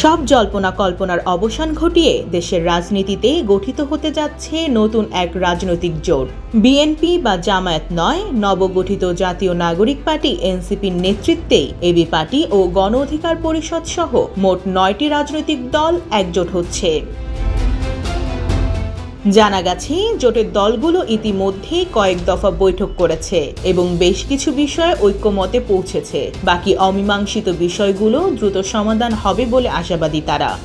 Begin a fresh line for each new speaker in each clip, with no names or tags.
সব জল্পনা কল্পনার অবসান ঘটিয়ে দেশের রাজনীতিতে গঠিত হতে যাচ্ছে নতুন এক রাজনৈতিক জোট। বিএনপি বা জামায়াত নয়, নবগঠিত জাতীয় নাগরিক পার্টি এনসিপির নেতৃত্বেই এবি পার্টি ও গণ অধিকার পরিষদ সহ মোট নয়টি রাজনৈতিক দল একজোট হচ্ছে। জানা গেছে, জোটের দলগুলো ইতিমধ্যে কয়েক দফা বৈঠক করেছে এবং বেশ কিছু বিষয়ে ঐক্যমতে পৌঁছেছে। বাকি অমীমাংসিত বিষয়গুলো দ্রুত সমাধান হবে বলে আশাবাদী তারা।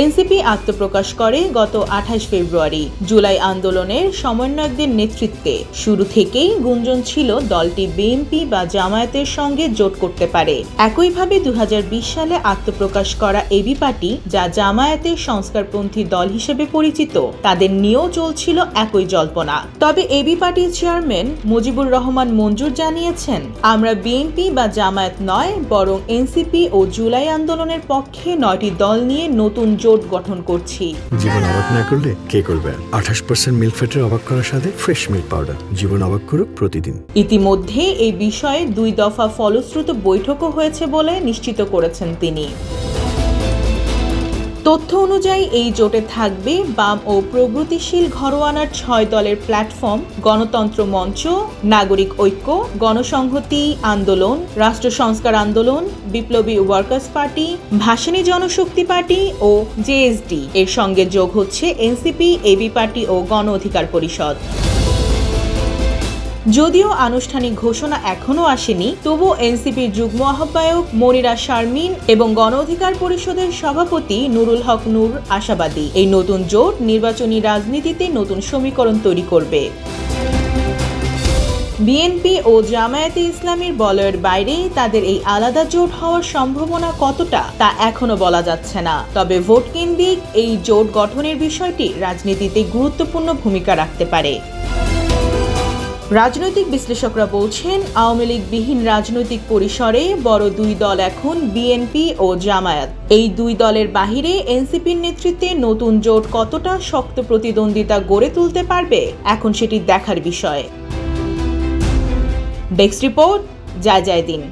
এনসিপি আত্মপ্রকাশ করে গত আঠাশ ফেব্রুয়ারি। জুলাই আন্দোলনের সমন্বয়কদের নেতৃত্বে শুরু থেকেই গুঞ্জন ছিল দলটি বিএনপি বা জামায়াতের সঙ্গে জোট করতে পারে। একইভাবে দুহাজার বিশ সালে আত্মপ্রকাশ করা এবি পার্টি যা জামায়াতের সংস্কারপন্থী দল হিসেবে পরিচিত, তাদের নিয়েও চলছিল একই জল্পনা। তবে এবি পার্টির চেয়ারম্যান মুজিবুর রহমান মঞ্জুর জানিয়েছেন, আমরা বিএনপি বা জামায়াত নয়, বরং এনসিপি ও জুলাই আন্দোলনের পক্ষে নয়টি দল নিয়ে নতুন জোট গঠন করছি।
জীবন অবাক না করলে কে করবে? আঠাশ পার্সেন্ট মিল্ক ফ্যাটের অবাক করার সাথে ফ্রেশ মিল্ক পাউডার জীবন অবাক করুক প্রতিদিন।
ইতিমধ্যে এই বিষয়ে দুই দফা ফলশ্রুত বৈঠকও হয়েছে বলে নিশ্চিত করেছেন তিনি। তথ্য অনুযায়ী, এই জোটে থাকবে বাম ও প্রগতিশীল ঘরোয়ানার ছয় দলের প্ল্যাটফর্ম, গণতন্ত্র মঞ্চ, নাগরিক ঐক্য, গণসংহতি আন্দোলন, রাষ্ট্র সংস্কার আন্দোলন, বিপ্লবী ওয়ার্কার্স পার্টি, ভাসানী জনশক্তি পার্টি ও জেএসডি এর সঙ্গে যোগ হচ্ছে এনসিপি এবি পার্টি ও গণ অধিকার পরিষদ। যদিও আনুষ্ঠানিক ঘোষণা এখনও আসেনি তবু এনসিপির যুগ্ম আহ্বায়ক মনিরা শারমিন এবং গণ অধিকার পরিষদের সভাপতি নুরুল হক নূর আশাবাদী। এই নতুন জোট নির্বাচনী রাজনীতিতে নতুন সমীকরণ তৈরি করবে। বিএনপি ও জামায়াতে ইসলামীর বলয়ের বাইরে তাদের এই আলাদা জোট হওয়ার সম্ভাবনা কতটা, তা এখনও বলা যাচ্ছে না। তবে ভোট কেন্দ্রিক এই জোট গঠনের বিষয়টি রাজনীতিতে গুরুত্বপূর্ণ ভূমিকা রাখতে পারে। রাজনৈতিক বিশ্লেষকরা বলছেন, আওয়ামী লীগ বিহীন রাজনৈতিক পরিসরে বড় দুই দল এখন বিএনপি ও জামায়াত। এই দুই দলের বাহিরে এনসিপির নেতৃত্বে নতুন জোট কতটা শক্ত প্রতিদ্বন্দ্বিতা গড়ে তুলতে পারবে, এখন সেটি দেখার বিষয়। ডেস্ক রিপোর্ট যায় যায় দিন।